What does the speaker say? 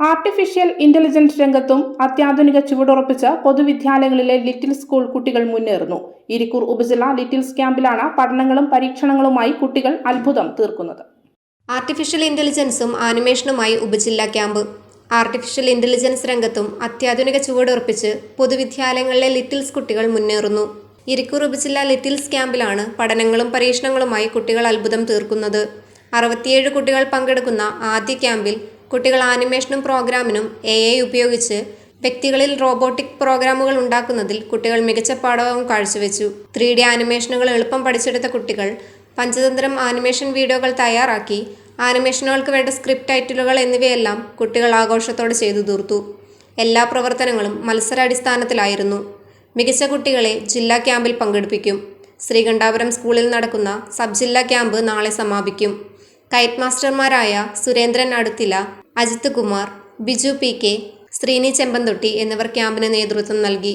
Artificial intelligence രംഗത്തും അത്യാധുനിക ചുവടുറപ്പിച്ച് പൊതുവിദ്യാലയങ്ങളിലെ little school കുട്ടികൾ മുന്നേറുന്നു. ഇരിക്കൂർ ഉപജില്ല ലിറ്റിൽസ് ക്യാമ്പിലാണ് പഠനങ്ങളും പരീക്ഷണങ്ങളുമായി കുട്ടികൾ അത്ഭുതം തീർക്കുന്നത്. ആർട്ടിഫിഷ്യൽ ഇന്റലിജൻസും ആനിമേഷനുമായി ഉപജില്ല ക്യാമ്പ്. ആർട്ടിഫിഷ്യൽ ഇന്റലിജൻസ് രംഗത്തും അത്യാധുനിക ചുവടുറപ്പിച്ച് പൊതുവിദ്യാലയങ്ങളിലെ ലിറ്റിൽസ് കുട്ടികൾ മുന്നേറുന്നു. ഇരിക്കൂർ ഉപജില്ല ലിറ്റിൽസ് ക്യാമ്പിലാണ് പഠനങ്ങളും പരീക്ഷണങ്ങളുമായി കുട്ടികൾ അത്ഭുതം തീർക്കുന്നത്. അറുപത്തിയേഴ് കുട്ടികൾ പങ്കെടുക്കുന്ന ആദ്യ ക്യാമ്പിൽ കുട്ടികൾ ആനിമേഷനും പ്രോഗ്രാമിനും എ ഐ ഉപയോഗിച്ച് വ്യക്തികളിൽ റോബോട്ടിക് പ്രോഗ്രാമുകൾ ഉണ്ടാക്കുന്നതിൽ കുട്ടികൾ മികച്ച പാഠവും കാഴ്ചവെച്ചു. ത്രീ ഡി ആനിമേഷനുകൾ എളുപ്പം പഠിച്ചെടുത്ത കുട്ടികൾ പഞ്ചതന്ത്രം ആനിമേഷൻ വീഡിയോകൾ തയ്യാറാക്കി ആനിമേഷനുകൾക്ക് വേണ്ട സ്ക്രിപ്റ്റ് ടൈറ്റിലുകൾ എന്നിവയെല്ലാം കുട്ടികൾ ആഘോഷത്തോടെ ചെയ്തു തീർത്തു. എല്ലാ പ്രവർത്തനങ്ങളും മത്സരാടിസ്ഥാനത്തിലായിരുന്നു. മികച്ച കുട്ടികളെ ജില്ലാ ക്യാമ്പിൽ പങ്കെടുപ്പിക്കും. ശ്രീകണ്ഠാപുരം സ്കൂളിൽ നടക്കുന്ന സബ് ജില്ലാ ക്യാമ്പ് നാളെ സമാപിക്കും. കൈറ്റ് മാസ്റ്റർമാരായ സുരേന്ദ്രൻ അടുത്തില അജിത് കുമാർ ബിജു പി കെ ശ്രീനി ചെമ്പന്തൊട്ടി എന്നിവർ ക്യാമ്പിന് നേതൃത്വം നൽകി.